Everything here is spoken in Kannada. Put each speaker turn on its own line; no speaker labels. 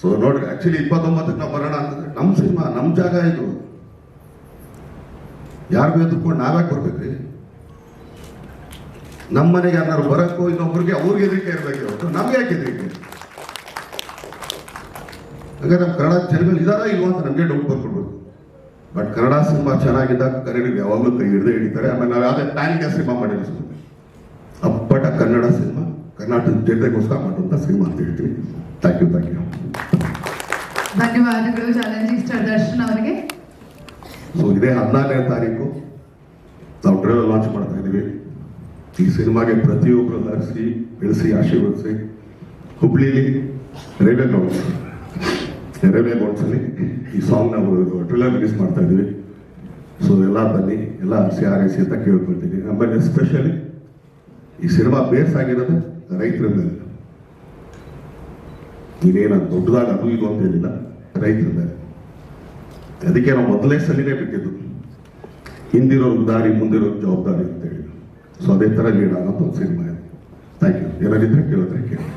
ಸೊ ನೋಡ್ರಿ ಆಕ್ಚುಲಿ ಇಪ್ಪತ್ತೊಂಬತ್ತಕ್ಕೆ ನಾವು ಬರೋಣ ಅಂತಂದ್ರೆ ನಮ್ಮ ಸಿನಿಮಾ ನಮ್ಮ ಜಾಗ ಇದು. ಯಾರಿಗೂ ಎದುರ್ಕೊಂಡು ನಾವ್ಯಾಕೆ ಬರ್ಬೇಕ್ರಿ? ನಮ್ಮ ಮನೆಗೆ ಯಾರು ಬರಕ್ಕೋ ಇನ್ನೊಬ್ರಿಗೆ ಅವ್ರಿಗೆ ಹೆದರಿಕೆ ಇರಬೇಕು ಹೊರತು ನಮ್ಗೆ ಯಾಕೆ ಹೆದರಿಕೆ ಹಾಗಾದ್ರೆ ನಮ್ಮ ಕನ್ನಡ ಜನಗಳು ಇದಾರ ಇಲ್ವಾ ಅಂತ ನಮಗೆ ಡೌಟ್ ಬರ್ಕೊಡ್ಬೇಕು ಬಟ್ ಕನ್ನಡ ಸಿನಿಮಾ ಚೆನ್ನಾಗಿದ್ದಾಗ ಕನ್ನಡಿಗೆ ಯಾವಾಗಲೂ ಕೈ ಹಿಡಿದೇ ಹಿಡಿತಾರೆ. ಆಮೇಲೆ ನಾವು ಯಾವುದೇ ಟ್ಯಾಂಕ್ ಸಿನಿಮಾ ಸುಮ್ಮನೆ ಅಪ್ಪಟ ಕನ್ನಡ ಸಿನಿಮಾ, ಕರ್ನಾಟಕದ ಜನತೆಗೋಸ್ಕರ ಮಾಡುವಂಥ ಸಿನಿಮಾ ಅಂತ ಹೇಳ್ತೀವಿ. ಥ್ಯಾಂಕ್ ಯು ಥ್ಯಾಂಕ್ ಯು
ಧನ್ಯವಾದಗಳು ಚಾಲೆಂಜಿಂಗ್ ದರ್ಶನ್ ಅವರಿಗೆ.
ಸೊ ಇದೇ ಹದಿನಾಲ್ಕನೇ ತಾರೀಕು ನಾವು ಟ್ರೇಲರ್ ಲಾಂಚ್ ಮಾಡ್ತಾ ಇದ್ದೀವಿ. ಈ ಸಿನಿಮಾಗೆ ಪ್ರತಿಯೊಬ್ಬರು ಹರಿಸಿ ಬೆಳೆಸಿ, ಆಶೀರ್ವದಿಸಿ, ಹುಬ್ಳಿಲಿ ರೈಲ್ವೆ ಗ್ರೌಂಡ್ಸ್ ರೈಲ್ವೆ ಗ್ರೌಂಡ್ಸಲ್ಲಿ ಈ ಸಾಂಗ್ ನಾವು ಟ್ರೈಲರ್ ರಿಲೀಸ್ ಮಾಡ್ತಾ ಇದ್ದೀವಿ. ಸೊ ಎಲ್ಲ ಬನ್ನಿ, ಎಲ್ಲ ಹರಿಸಿ ಆರೈಸಿ ಅಂತ ಕೇಳ್ಕೊಳ್ತೀನಿ ಆಮೇಲೆ ಎಸ್ಪೆಷಲಿ ಈ ಸಿನಿಮಾ ಬೇಸ್ ಆಗಿರೋದು ರೈತರ ಮೇಲೆ ನೀವೇನ ದೊಡ್ಡದಾಗ ಅದು ಅಂತ ಹೇಳಿಲ್ಲ ರೈತರ ಮೇಲೆ ಅದಕ್ಕೆ ನಾವು ಮೊದಲೇ ಸಲಿನೇ ಬಿಟ್ಟಿದ್ದು. ಹಿಂದಿರೋ ದಾರಿ, ಮುಂದಿರೋ ಜವಾಬ್ದಾರಿ ಅಂತ ಹೇಳಿದ್ರು. ಸೊ ಅದೇ ಥರ ಲೀಡ್ ಅಂತ ಒಂದು ಸಿನಿಮಾ ಇದೆ. ಥ್ಯಾಂಕ್ ಯು ಏನಾಗಿದ್ರೆ ಕೇಳಿದ್ರೆ ಕೇಳಿ.